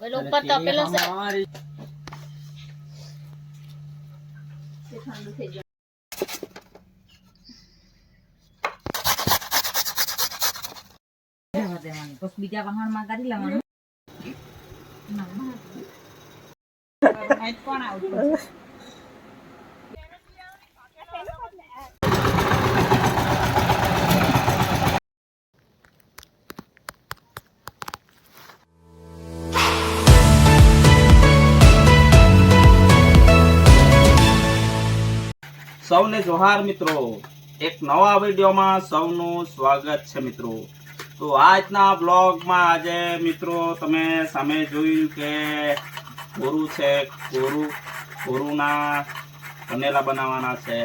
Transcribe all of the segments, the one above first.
પેલો ઉપર તપેલો છે પછી બીજા વાહણમાં કાઢી લેવાનું કોણ આવતું? સૌને જોહાર મિત્રો. એક નવા વિડીયોમાં સૌનું સ્વાગત છે મિત્રો. તો આજના બ્લોગમાં આજે મિત્રો તમે સામે જોયું કે કોરું છે કોરું કોરુના બનેલા બનાવવાના છે.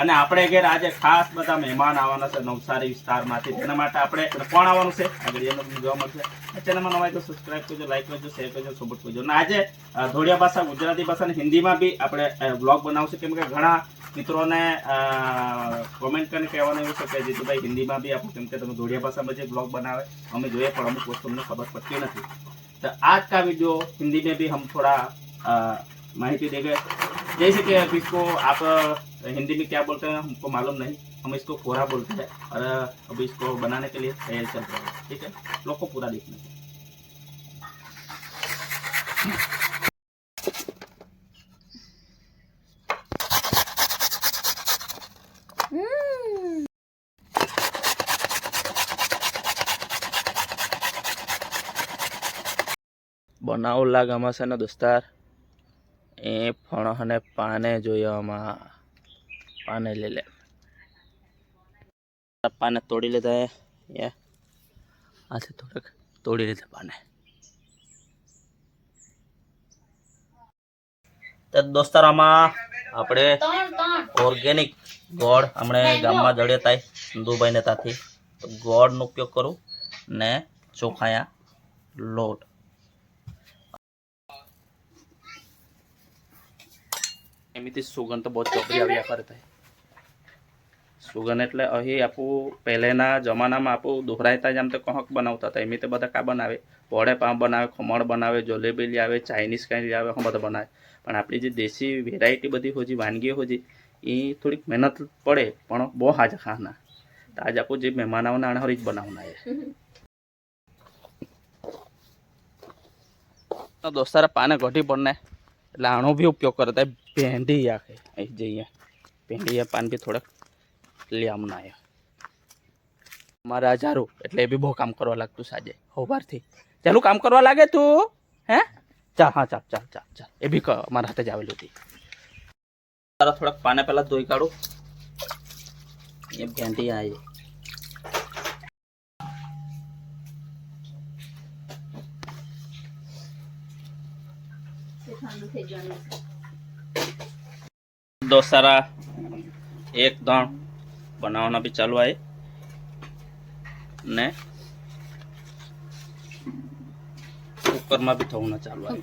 અને આપણે ઘેર આજે ખાસ બધા મહેમાન આવવાના છે નવસારી વિસ્તારમાંથી. તેના માટે આપણે કોણ આવવાનું છે? આગળ એનું જોવા મળશે ચેનલમાં નવાય તો સબસ્ક્રાઈબ કરજો લાઈક કરજો શેર કરજો સપોર્ટ કરજો. અને આજે ધોળિયા ભાષા ગુજરાતી ભાષા અને હિન્દીમાં બી આપણે બ્લોગ બનાવશું. કેમ કે ઘણા મિત્રોને કોમેન્ટ કરીને કહેવાનું એવું છે કે જીતુભાઈ હિન્દીમાં બી આપણું કેમ કે તમે ધોળિયા ભાષામાં જે બ્લોગ બનાવે અમે જોઈએ પણ અમુક વસ્તુ અમને ખબર પડતી નથી तो आज का वीडियो हिंदी में भी हम थोड़ा अ, माहिती देंगे जैसे कि अब इसको आप अ, हिंदी में क्या बोलते हैं हमको मालूम नहीं हम इसको कोरा बोलते हैं और अ, अभी इसको बनाने के लिए तैयार चल रहे हैं ठीक है लोग को पूरा देखना है બનાવલા છે ને દોસ્તાર? એ ફણ અને પાને જોયામાં પાને લઈ લે. પાને તોડી લીધા એ. આથી થોડાક તોડી લીધા પાને. તો દોસ્તાર આમાં આપણે ઓર્ગેનિક ગોળ હમણે ગામમાં જડે થાય સંધુભાઈને ત્યાંથી. તો ગોળનો ઉપયોગ કરું ને ચોખાયા લોટ. એમીથી સુગંધ તો બહુ ચોપડી આવ્યા કરતા સુગંધ એટલે અહીં આપું પહેલેના જમાનામાં આપું દોહરાયતા જેમ તો કહક બનાવતા હતા એમ તે બધા કા બનાવે? પોળે પામ બનાવે ખમણ બનાવે જલેબી લઈ આવે ચાઇનીઝ કાંઈ આવે હું બધા બનાવે. પણ આપણી જે દેશી વેરાયટી બધી હોજી વાનગીઓ હોજી એ થોડીક મહેનત પડે પણ બહુ હાજા ખાના. તો આપું આપણું જે મહેમાન આવવાના આને હરી જ બનાવના એ દોસ્તારા પાને ઘટી પડને એટલે આનો બી ઉપયોગ કરતા ભેંડી આખે અહીં જઈએ ભેંડી પાન બી થોડાક લઈ આમના આવ્યા મારે આ જારું એટલે એ બી બહુ કામ કરવા લાગતું સાજે સવારથી ચાલું કામ કરવા લાગે તું હે ચાલ હા ચાલ ચાલ ચાલ ચાલ એ બી ક- મારા હાથે જ આવેલું હતી તારા થોડાક પાને પહેલા ધોઈ કાઢું એ ભેંડી આવી दोसारा एक दण बनावना भी चालू तो हाँ, है ने कुकर में भी थोड़ा चालू है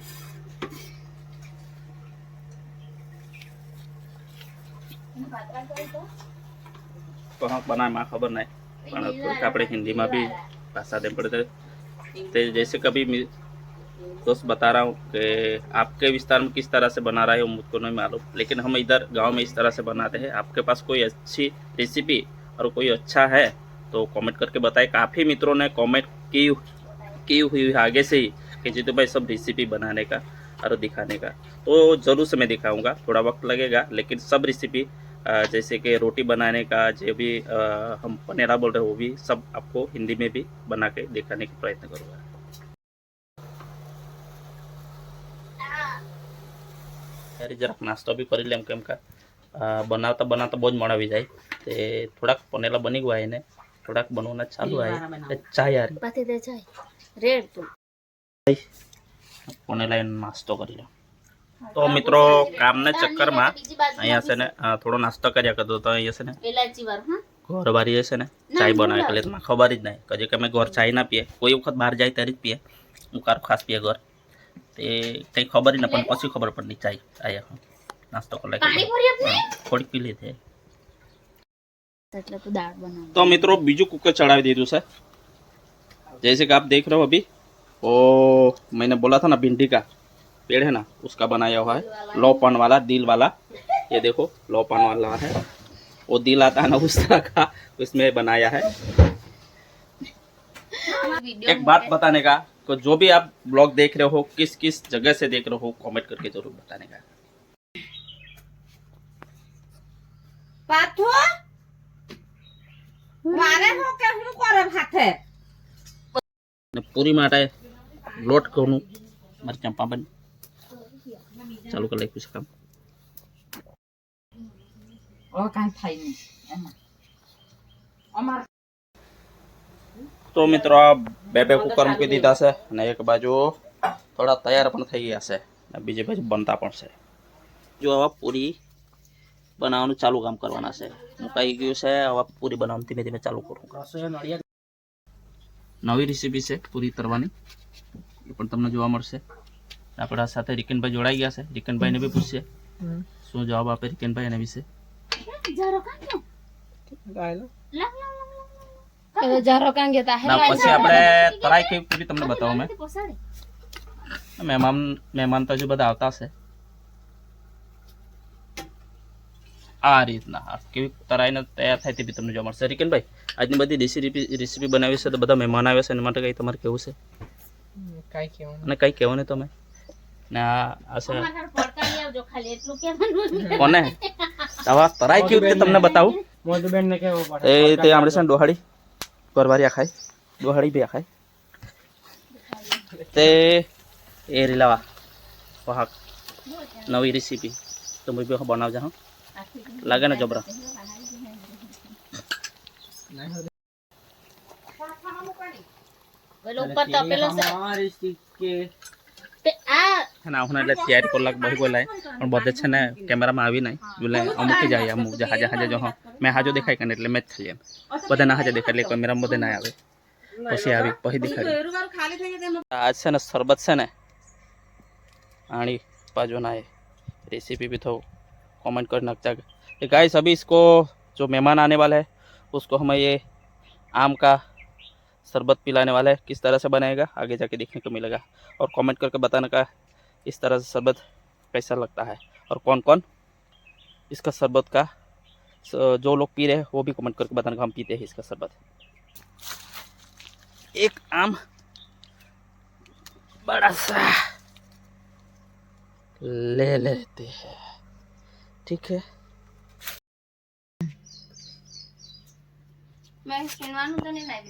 बनाए माँ खबर नहीं. हिंदी में भी भाषा दे पड़ते तो जैसे कभी दोस्त बता रहा हूँ कि आपके विस्तार में किस तरह से बना रहा है वो मुझको नहीं मालूम, लेकिन हम इधर गाँव में इस तरह से बनाते हैं। आपके पास कोई अच्छी रेसिपी और कोई अच्छा है तो कमेंट करके बताएँ। काफ़ी मित्रों ने कमेंट की की हुई आगे से ही कि जीतू भाई सब रेसिपी बनाने का और दिखाने का। तो ज़रूर से मैं दिखाऊँगा, थोड़ा वक्त लगेगा, लेकिन सब रेसिपी जैसे कि रोटी बनाने का, जो भी हम पनेरा बोल रहे हैं, वो भी सब आपको हिंदी में भी बना के दिखाने का प्रयत्न करूँगा। ત્યારે જરાક નાસ્તો બી કરી લેમ કેમ કે બનાવતા બનાવતા બહુ જ મોડા આવી જાય. તે થોડાક પનેલા બની ગયા એને થોડાક બનવાના ચાલુ આવે ચા યાર પાછી દે જાય રેડ તું. પનેલા નાસ્તો કરી લો તો મિત્રો કામના ચક્કરમાં અહીંયા છે ને થોડો નાસ્તો કર્યા કરતો તો અહીંયા છે ને. ઘર બારી છે ને ચાય બનાવે એટલે તમને ખબર જ નહીં. કદી કે અમે ઘર ચાય ના પીએ. કોઈ વખત બહાર જાય ત્યારે જ પીએ. હું કાર ખાસ પીએ ઘર. તે કંઈ ખબર જ ના પણ પછી ખબર પડી ચાય આયા નાસ્તો કરી પાણી ભરી આપને થોડીક પી લીધી એટલે તું દાળ બનાવ तो मित्रों बीजू कुकर चढ़ा દીધું છે जैसे कि आप देख रहे हो अभी वो मैंने बोला था ना भिंडी का पेड़ है ना उसका बनाया हुआ है लोपन वाला दिल वाला ये देखो लोपन वाला है वो दिल आता है ना उस तरह का उसमें बनाया है एक बात बताने का तो जो भी आप ब्लॉग देख रहे हो किस किस जगह से देख रहे हो कमेंट करके जरूर बताने का પાથો મારે હું કે હું કરે હાથે ને પૂરી માટે લોટ ઘઉંનું મારી ચંપાબેન ચાલુ કરી નાખ્યું છે કામ હવે કાંઈ થાય નહીં એમાં અમાર તો મિત્રો આ બે બે કુકર મૂકી દીધા છે અને એક બાજુ થોડા તૈયાર પણ થઈ ગયા છે અને બીજી બાજુ બનતા પણ છે. જો હવે પૂરી બનાવવાનું ચાલુ કામ કરવાના છે. મુકાઈ ગયું છે હવે પૂરી બનાવવાનું ધીમે ધીમે ચાલુ કરું. નવી રેસીપી છે પૂરી તરવાની એ પણ તમને જોવા મળશે. આપણા સાથે રિકનભાઈ જોડાઈ ગયા છે. રિકનભાઈને બી પૂછશે શું જવાબ આપે રિકનભાઈ એના વિશે? જારો કાં ગયો? લાવ, લાવ, લાવ, લાવ. હવે જારો કાં ગયા તા? ના પછી આપણે તરાઈ કેવી પૂરી તમને બતાવું મેં પોસાડે. મહેમાન મહેમાન તો હજુ બધા આવતા હશે આ રીતના આ કેવી તરાઈને તૈયાર થાય તે બી તમને જોવા મળશે રિકનભાઈ આજની બધી રેસીપી રેસીપી બનાવી છે તો બધા મહેમાન આવ્યા છે એના માટે કંઈ તમારે કેવું છે અને કંઈ કહેવું નહીં તમે ને આ છે. કોને આવા તરાઈ કેવી રીતે તમને બતાવું એ તે આપણે છે ને ડોહાડી પરવારી આખાય દોહાડી બી આખાય તે એ રીલાવા વાહક. નવી રેસીપી તો હું બી બનાવજા હા. લાગે ને જબરા? પેલો ઉપર તપેલો છે. તે આ ને આવું એટલે ચાર કલાક બહી ગયેલા પણ બધે છે ને કેમેરામાં આવી નહીં એટલે અમુક જાય અમુક જે હાજે હાજે જો હા મેં હાજો દેખાય કે એટલે મેં જ ખાલી એમ બધા ના હાજે દેખાય એટલે કેમેરામાં બધે ના આવે પછી આવી પછી દેખાડી आज से ना शरबत से ना आनी पाजो ना है रेसिपी भी तो कमेंट कर नकचा ये गाइस अभी इसको जो मेहमान आने वाला है उसको हमें ये आम का शरबत पिलाने वाला है किस तरह से बनाएगा आगे जाके देखने को मिलेगा और कमेंट करके बताने का इस तरह से शरबत कैसा लगता है? और कौन कौन इसका शरबत का जो लोग पी रहे हैं वो भी कमेंट करके बताना का हम पीते हैं इसका शरबत। एक आम बड़ा सा ले लेते हैं। ठीक है? मैं तो नहीं लाई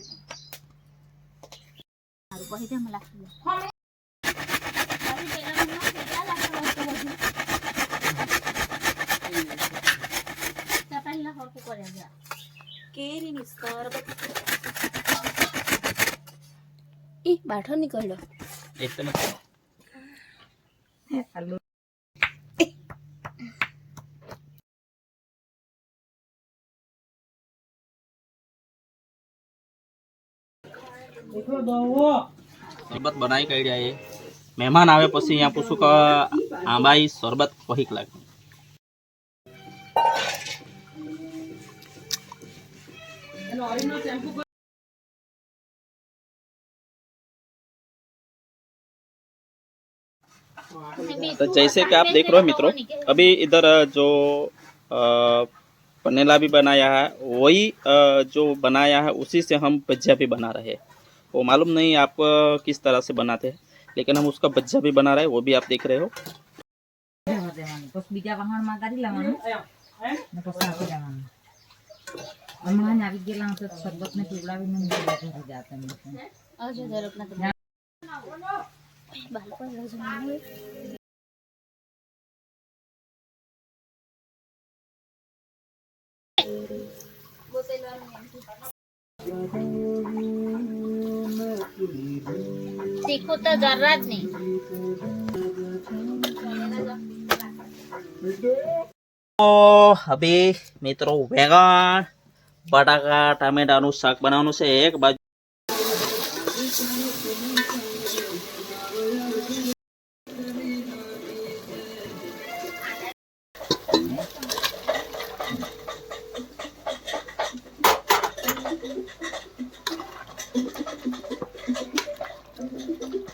શરબત બનાવી કાઢ્યા એ. મહેમાન આવે પછી અહીંયા પૂછું કે આંબાઈ શરબત કહીક લાગ્યું? तो जैसे कि आप देख रहे हो मित्रों अभी इधर जो पनेला भी बनाया है वही जो बनाया है उसी से हम भज्जा भी बना रहे हैं। वो मालूम नहीं आप किस तरह से बनाते हैं लेकिन हम उसका भज्जा भी बना रहे हैं वो भी आप देख रहे हो। હમણાં જ આવી ગયેલા તો શરબત ને પીવડાવીને ઘરે જાતા આવજો જરાક ના તો. બાળકો જમવાનું. તીખું તો જરા જ નહીં હવે મિત્રો વેગણ બટાકા, ટામેટાનું શાક બનાવવાનું છે, એક બાજુ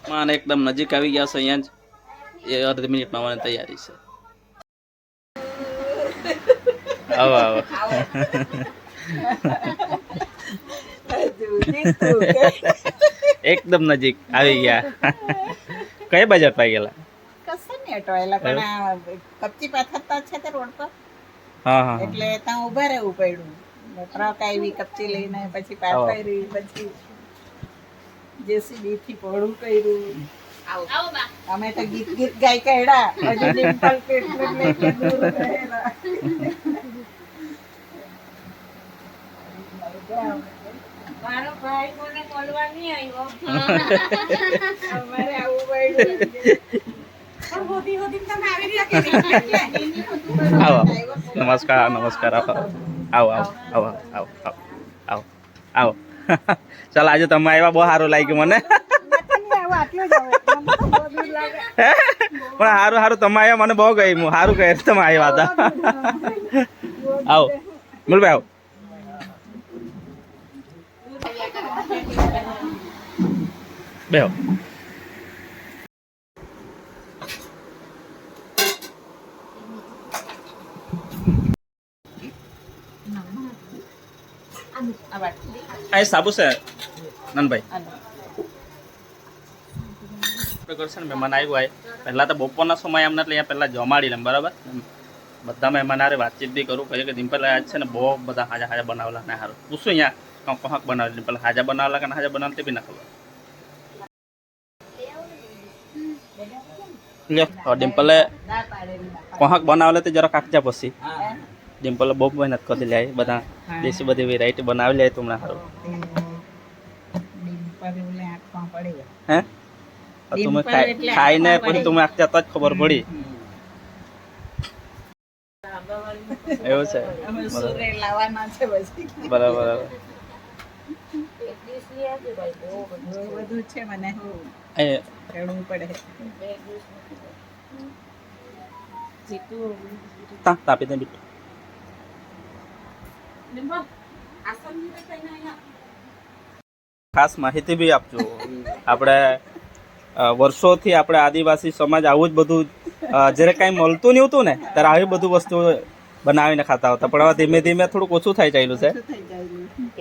માન એકદમ નજીક આવી ગયા છે, અહીંયા જ. એ અડધી મિનિટમાં મને તૈયારી છે. આવો. આવો. એકદમ નજીક આવી ગયા. કઈ બાજુ અટવાઈ ગયેલા કશું નહીં અટવાયેલા પણ કપચી પાથરતા છે તે રોડ પર. હા હા એટલે ત્યાં ઊભા રહેવું પડ્યું. ટ્રક આવી કપચી લઈને પછી પાથરી પછી જેસીબી થી પોળું કર્યું અમે તો ગીત ગીત ગાઈ કાઢ્યા. હજુ ડિમ્પલ પેટ લઈને દૂર રહેલા. નમસ્કાર નમસ્કાર આવો. આવો આવો આવો આવો આવો આવો ચાલ આજે તમે આવ્યા બહુ સારું લાગ્યું મને. પણ સારું સારું તમે આવ્યા મને બહુ ગયું સારું કહે તમે આવ્યા હતા. આવો. બોલ ભાઈ આવો. બેહો. આ સાબુ છે. આપણે કરશે ને મહેમાન આવ્યું હોય. પહેલાં તો બપોરના સમય એમને એટલે અહીંયા પહેલાં જમાડી લેમ બરાબર? બધા મહેમાન હારે વાતચીત બી કરું કહ્યું કે ડિમ્પલ આજ છે ને, બહુ બધા હાજા હાજા બનાવેલા ને સારું પૂછું અહીંયા. કંક કંક બનાવેલી પેલા હાજા બનાવેલા કે હાજા બનાવેલી બી ના ખબર ડિમ્પલે કોહક બનાવેલે તે જરા કાકજા પછી ડિમ્પલે બહુ મહેનત કરી લે બધા દેશી બધી વેરાયટી બનાવી લે તમને સારું હે તમે ખાઈને તો ખબર પડી એવું છે. બરાબર. ખાસ માહિતી બી આપજો. આપણે વર્ષોથી આપણે આદિવાસી સમાજ આવું જ બધું જ્યારે કાંઈ મળતું નહીં હતું ને, ત્યારે આવી બધું વસ્તુ બનાવીને ખાતા હતા. પણ હવે ધીમે ધીમે થોડુંક ઓછું થઈ ચાલ્યું છે. શું થઈ જાય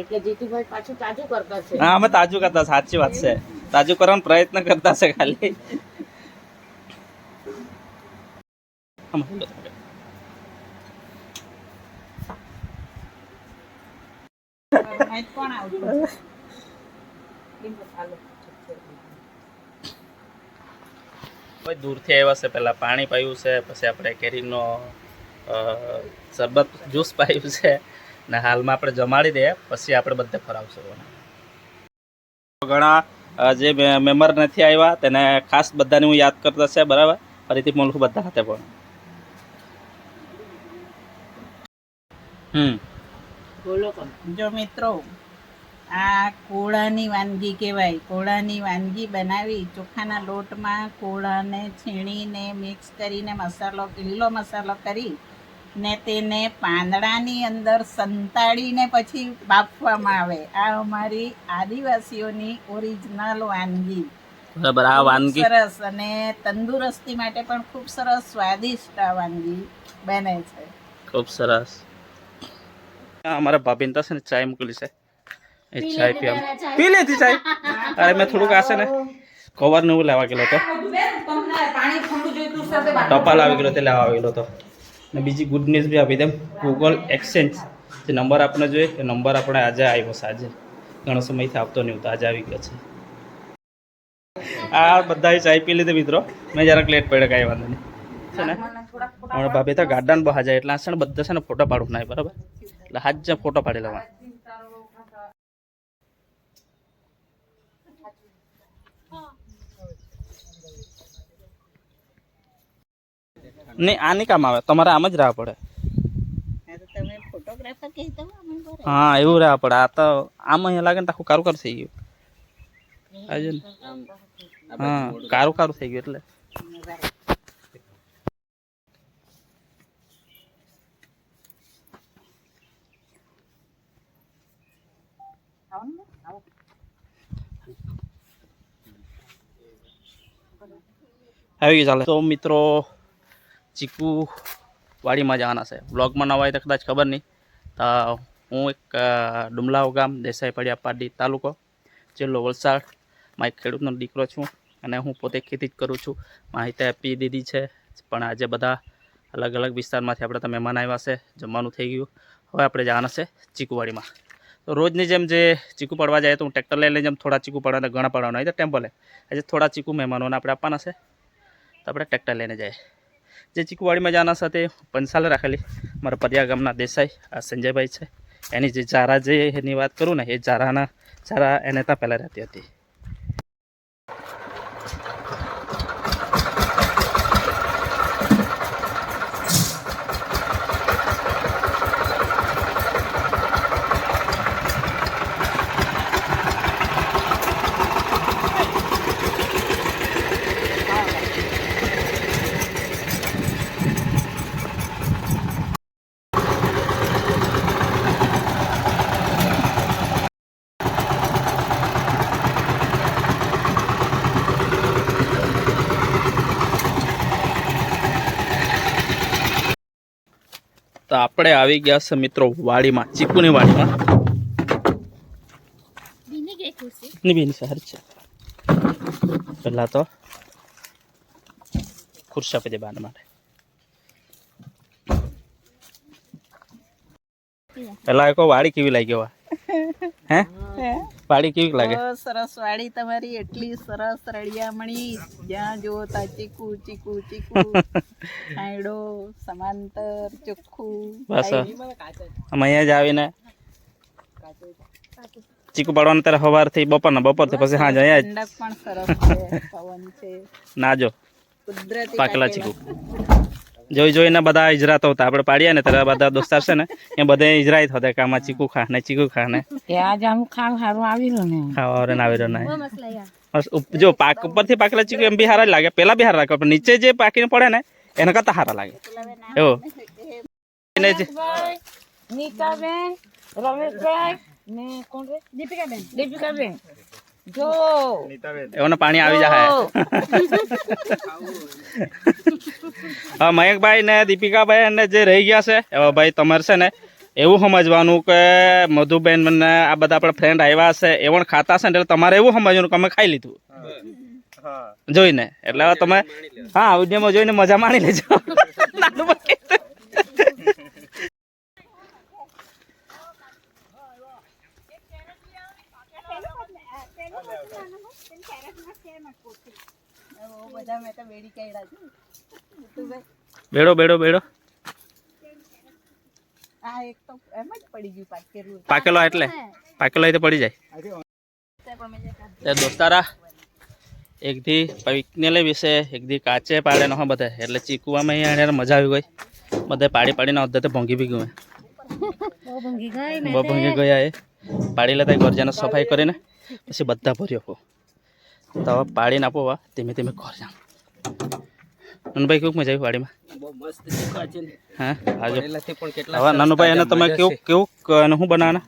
એટલે જીતુભાઈ પાછું તાજું કરતા છે. હા અમે તાજું કરતા સાચી વાત છે. તાજું કરવાનો પ્રયત્ન કરતા છે ખાલી. દૂરથી આવ્યા છે પહેલાં પાણી પાયું છે પછી આપણે કેરીનો શરબત જ્યુસ પાયું છે. ને હાલમાં આપણે જમાડી દઈએ પછી આપણે બધે ફરાવશું ઘણા જે મેમ્બર નથી આવ્યા તેને ખાસ બધાને હું યાદ કરતો છે બરાબર? ફરીથી મળું બધા હાથે પણ હમ. બોલો જો મિત્રો આ કોળાની વાનગી કહેવાય. કોળાની વાનગી બનાવી ચોખાના લોટમાં કોળાને છીણીને મિક્સ કરીને મસાલો લીલો મસાલો કરી ને તેને પાંદડાની અંદર સંતાડીને પછી બાફવામાં આવે. આ અમારી આદિવાસીઓની ઓરિજિનલ વાનગી. બરાબર આ વાનગી? સરસ અને તંદુરસ્તી માટે પણ ખૂબ સરસ સ્વાદિષ્ટ આ વાનગી બને છે. ખૂબ સરસ. અમારા ભાભીને તો છે ને ચાય મોકલી છે. એ ચાય પીવા. પી લેતી ચાય. અરે મેં થોડુંક આ છે ને. કવર ને એવું લેવા ગયેલો હતો. ટપાલ આવી ગયેલો તે લેવા આવેલો હતો. ને બીજી ગુડ ન્યૂઝ બી આપી દેમ ગૂગલ એક્સચેન્જ જે નંબર આપણે જોઈએ, એ નંબર આપણે આજે આવ્યો આજે. ઘણો સમયથી આપતો નહીં હતો આજે આવી ગયો છે. આ બધા ચાય પી લીધી મિત્રો. મેં જરાક લેટ પડે કાંઈ વાંધો નહીં. છે ને? હમણાં ભાભી તો ગાર્ડન બહાર જાય, એટલે આ છે ને બધા છે ને ફોટો પાડવું નાય, બરાબર? એટલે હાથ જ ફોટો પાડી લેવા નહીં આ નહીં કામ આવે. તમારે આમ જ રહેવા પડે. આ તો તમે ફોટોગ્રાફર કહેતા હો એવું રહેવા પડે. આ તો આમ અહીંયા લાગે ને આખું કારું કારું થઈ ગયું. આજે ને હા કારું કારું થઈ ગયું એટલે. આવી ગયું ચાલે. તો મિત્રો ચીકુ વાડીમાં જવાના છે. બ્લોગમાં નવા હોય તો કદાચ ખબર નહીં. તો હું એક ડુમલાવ ગામ, દેસાઈ પડ્યા પાડી તાલુકો, જિલ્લો વલસાડમાં એક ખેડૂતનો દીકરો છું અને હું પોતે ખેતી જ કરું છું. માહિતી આપી દીધી છે, પણ આજે બધા અલગ અલગ વિસ્તારમાંથી આપણે તો મહેમાન આવ્યા છે. જમવાનું થઈ ગયું. હવે આપણે જવાના છે ચીકુવાડીમાં તો રોજની જેમ જે ચીકુ પડવા જાય તો હું ટ્રેક્ટર લઈ લઈને જેમ થોડા ચીકુ પડવાના ઘણા પડવાના હોય તો ટેમ્પલે આજે થોડા ચીકુ મહેમાનોને આપણે આપવાના છે. તો આપણે ટ્રેક્ટર લઈને જાય જે ચીકુવાડીમાં જવાના સાથે પંચાલે રાખેલી મારા પરિયા ગામના દેસાઈ, આ સંજયભાઈ છે. એની જે ઝારા જે એની વાત કરું ને, એ ઝારાના, ઝારા એને ત્યાં પહેલાં રહેતી હતી તો આપણે આવી ગયા છે મિત્રો વાડીમાં ચીકુની વાડીમાં. બેની સહર છે પહેલાં તો ખુરશા પે બાન માટે પહેલાં એક વાડી કેવી લાગી વા હે? વાડી કેવી લાગે? સરસ વાડી તમારી. એટલી સરસ રળિયામણી. જ્યાં જો તા ચીકુ ચીકુ ચીકુ. ખાયડો સમાંતર ચોખ્ખું. બસ. અમે અહીંયા જ આવીને ચીકુ પાડવાનું ત્યારે સવારથી બપોરના બપોરથી પછી સાંજ અહીંયા જ. ઠંડક પણ સરસ છે પવન છે. નાજો. કુદરતી પાકેલા ચીકુ. જોઈ જોઈને બધા ઇજરાતો હતા. આપણે પાડીએ ને ત્યારે બધા દોસ્તાર છે ને એ બધા ઇજરાઈ થતા કે આમાં ચીકુ ખા ને ચીકુ ખા ને. કે આજ આમ ખાવ સારું આવી રહ્યો ને. ખાવા વાળો આવી રહ્યો ને. જો પાક ઉપરથી પાકેલા ચીકુ એમ બી હારા લાગે. પેલા બી હારા લાગે પણ નીચે જે પાકીને પડે ને એના કરતા હારા લાગે. એવો. નીતાબેન રમેશભાઈ ને કોણ રે? દીપિકાબેન. દીપિકાબેન. જો. એઓને પાણી આવી જાય હા મયંકભાઈ ને દીપિકાભાઈ ને જે રહી ગયા છે એવા ભાઈ તમારે છે ને એવું સમજવાનું કે મધુબેન મને આ બધા આપણા ફ્રેન્ડ આવ્યા હશે એ પણ ખાતા છે ને એટલે તમારે એવું સમજવાનું કે અમે ખાઈ લીધું. જોઈને. એટલે તમે હા વિડીયોમાં જોઈને મજા માણી લેજો નાનું બાકી તો. બહુ બધા મેં તો બેડી બેડો બેડો. બેડો આ એક તો એમ જ પડી ગયું પાકેલું. પાકેલો એટલે. પાકેલો તો પડી જાય. એ દોસ્તારા એક દી પૈકને લઈ વિશે એક દી કાચે પાડે ન બધે. એટલે ચીકુવામાં અહીંયા મજા આવી ગઈ. બધે પાડી પાડીને અડધે ભોંગી બી ગયું બહુ ભોંગી ગયા એ. પાડી લેતા ગરજાને સફાઈ કરીને. પછી બધા ભર્યો તો હવે પાડીને આપો વા. ધીમે ધીમે ઘર જામ નાનુભાઈ કેવું મજા આવી ને. હા આજો હવે નાનુભાઈ એને તમે કેવું કેવું શું બનાવવાના?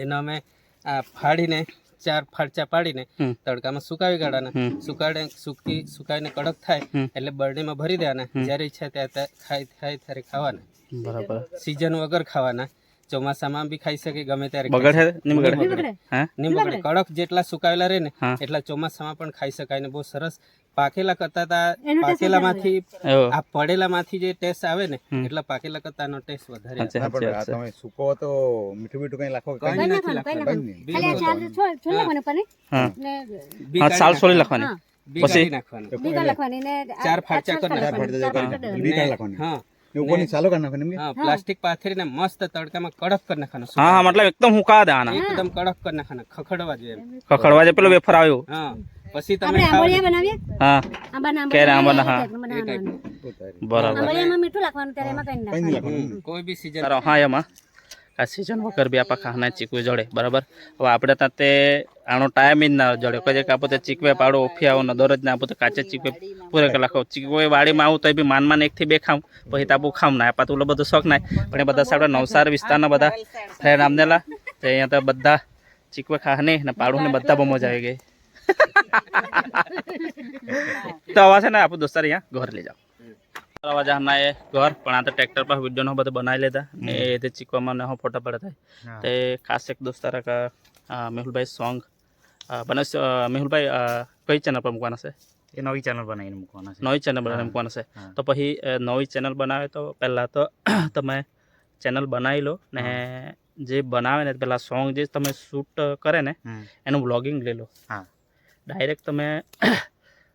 એને અમે આ ફાડીને ચાર ફાડચા પાડીને તડકામાં સુકાવી કાઢવાના. સુકાડે સુકી સુકાઈને કડક થાય. એટલે બરણીમાં ભરી દેવાના. જ્યારે ઈચ્છા ત્યારે ખાય થાય ખાય ત્યારે ખાવાના. બરાબર. સિઝન વગર ખાવાના. ચોમાસામાં બી ખાઈ શકે ગમે ત્યારે બગડે. નહીં બગડે? કડક જેટલા સુકાવેલા રહે ને એટલા ચોમાસામાં પણ ખાઈ શકાય ને બહુ સરસ. પાકેલા કરતા તા પાકેલામાંથી એવો આ પડેલામાંથી જે ટેસ્ટ આવે ને એટલા પાકેલા કરતા ટેસ્ટ વધારે આવે. પણ આ તમે સૂકો તો મીઠું મીઠું કઈ લાખો? કઈ નથી નાખવાના હા. હા સાલ સોળી લખવાની. પછી? લખવાની ચાર ફાટચા કરી લખવાની, નાખવાની. હા. ઉપરની ચાલો કરી નાખવાની હા પ્લાસ્ટિક પાથરીને મસ્ત તડકામાં કડક કરી નાખવાનો હા હા મતલબ એકદમ હુકા દેવાના એકદમ કડક કરી નાખવાના ખખડવા જોઈએ. ખખડવા જોઈએ પેલો વેફર આવ્યો. હા પછી તમે બનાવીએ? હા. આંબાના આંબાના, હા. બરાબર. આંબોળિયામાં મીઠું લાગવાનું ત્યારે એમાં કઈ કઈ નાખવાનું કોઈ બી સીઝન હા એમાં. આ સિઝન વગર બી આપણા ખાના ચીકવે જોડે, બરાબર? હવે આપણે ત્યાં તે આનો ટાઈમ જ ના જોડે. કોઈ કાપો તો ચીકવે પાડો ઓફી આવો દરરોજ ના આપો તો કાચે ચીકવે પૂરે કલાક ખાવ ચીકવે વાડીમાં આવું તો બી માન માન એકથી બે ખાઉં, પછી તાપું ખાઉં ના આપા તો ઓલો બધું શોખ ના પણ એ બધા સાડા નવસાર વિસ્તારના બધા ફ્રેન્ડ આમનેલા તો અહીંયા તો બધા ચીકવે ખાને ને પાડું ને બધા બહુ મજા આવી ગઈ. તો આવા છે ને આપણું દોસ્તાર અહીંયા ઘર લઈ જાઓ. જવાના એ ઘર પણ આ તો ટ્રેક્ટર પર વીડિયો બધું બનાવી લેતા ને એ તે ચીકવામાં ને હું ફોટા પડતા થાય. તે ખાસ એક દોસ્તાર કા મેહુલભાઈ સોંગ બનાસ મેહુલભાઈ કઈ ચેનલ પર મૂકવાના છે? એ નવી ચેનલ બનાવીને મૂકવાના છે. નવી ચેનલ બનાવીને. મૂકવાના છે. તો પછી નવી ચેનલ બનાવે તો પહેલાં તો તમે ચેનલ બનાવી લો ને જે બનાવે ને પહેલાં સોંગ જે તમે શૂટ કરે ને એનું વ્લોગિંગ લઈ લો. હા. ડાયરેક્ટ તમે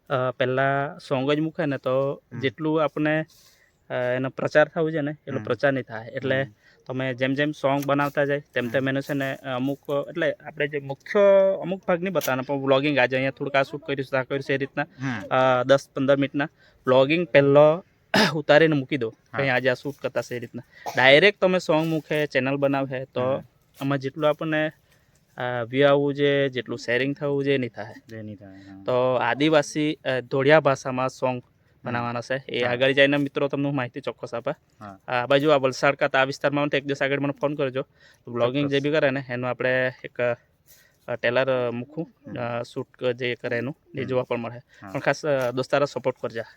પહેલાં સોંગ જ મૂકે ને તો જેટલું આપણે એનો પ્રચાર થવું છે ને એટલો પ્રચાર નહીં થાય. એટલે તમે જેમ જેમ સોંગ બનાવતા જાય તેમ તેમ એનું છે ને અમુક એટલે આપણે જે મુખ્ય અમુક ભાગ નહીં બતાવવાના પણ વ્લોગિંગ આજે અહીંયા થોડુંક આ શૂટ કર્યું છે આ કર્યું છે એ રીતના. દસ પંદર મિનિટના. વ્લોગિંગ પહેલો ઉતારીને મૂકી દો. કંઈ આજે આ શૂટ કરતા છે એ રીતના. ડાયરેક્ટ તમે સોંગ મૂકે ચેનલ બનાવે તો આમાં જેટલું આપણને વ્યૂ આવવું જોઈએ જેટલું શેરિંગ થવું જોઈએ નહીં થાય. તો આદિવાસી ધોળિયા ભાષામાં સોંગ બનાવવાના છે. એ આગળ જઈને મિત્રો તમને હું માહિતી ચોક્કસ આપે. આ બાજુ આ વલસાડ કાં આ વિસ્તારમાં તો એક દિવસ આગળ મને ફોન કરજો. બ્લોગિંગ જે બી કરે ને એનું આપણે એક ટેલર મૂકું. શૂટ જે કરે એનું એ જોવા પણ મળે. પણ ખાસ દોસ્તારા સપોર્ટ કરજા.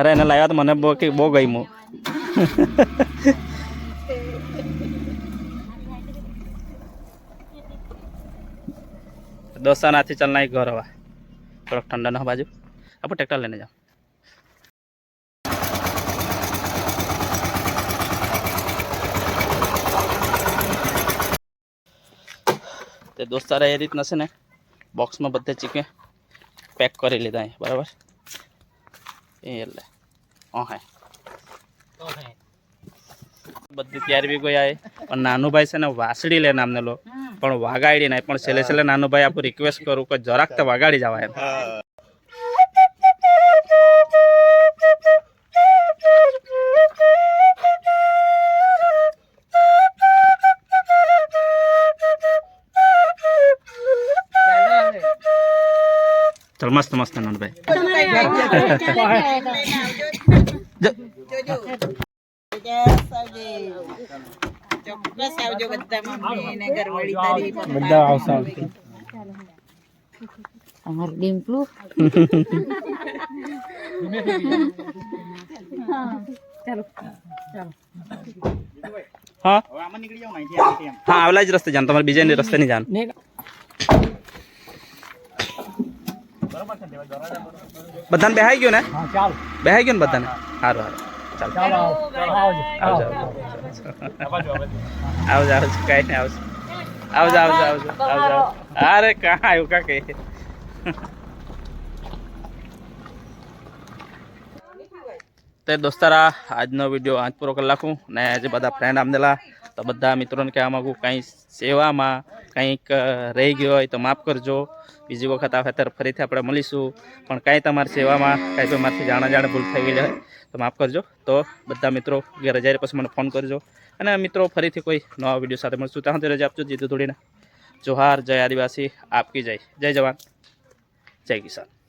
અરે એને લાવ્યા તો મને બહુ કે બહુ ગમ્યું. દોસ્તા નાથી ચાલના ઘર હવા. થોડોક ઠંડા ના બાજુ. આપણે ટ્રેક્ટર લઈને જાઓ. તે દોસ્તારા એ રીતના છે ને બોક્સમાં બધે ચીકે પેક કરી લીધા બરાબર? એટલે હા હા બધી તૈયારી બી કોઈ આવે પણ નાનું ભાઈ છે ને વાસડી લે નામને લો. પણ વાગાડી નહીં પણ છેલ્લે છેલ્લે નાનું ભાઈ આપણું રિક્વેસ્ટ કરું કે જરાક તો વાગાડી જવા એમ. ચાલ મસ્ત મસ્ત નાનું ભાઈ બધા આવશે અમારું ડિમ્પલું આવેલા જ રસ્તે જાન તમારે બીજા રસ્તે નહીં જાણ બધાને બેહાઈ ગયું ને? બેહાઈ ગયું ને બધાને? સારું સારું ચાલો. આવજો આવજો આવજો કઈ નહીં આવજો આવજો આવજો આવજો આવજો અરે કાં આવ્યું કાં કઈ તે દોસ્તારા આજનો વીડિયો આજ પૂરો કરી નાખું. ને જે બધા ફ્રેન્ડ આમદેલા તો બધા મિત્રોને કહેવા માગું કંઈ સેવામાં કંઈક રહી ગયો હોય તો માફ કરજો. બીજી વખત આવે ખાતર ફરીથી આપણે મળીશું. પણ કાંઈ તમારી સેવામાં, કાંઈ જો મારાથી જાણા જાણે ભૂલ થઈ ગઈ હોય, તો માફ કરજો. તો બધા મિત્રો ઘરે જાય પછી મને ફોન કરજો. અને મિત્રો, ફરીથી કોઈ નવા વીડિયો સાથે મળશું. ત્યાં સુધી રજા આપજો. જીતું થોડીને જોહાર, જય આદિવાસી. આપકી જય. જય જવાન. જય કિસાન.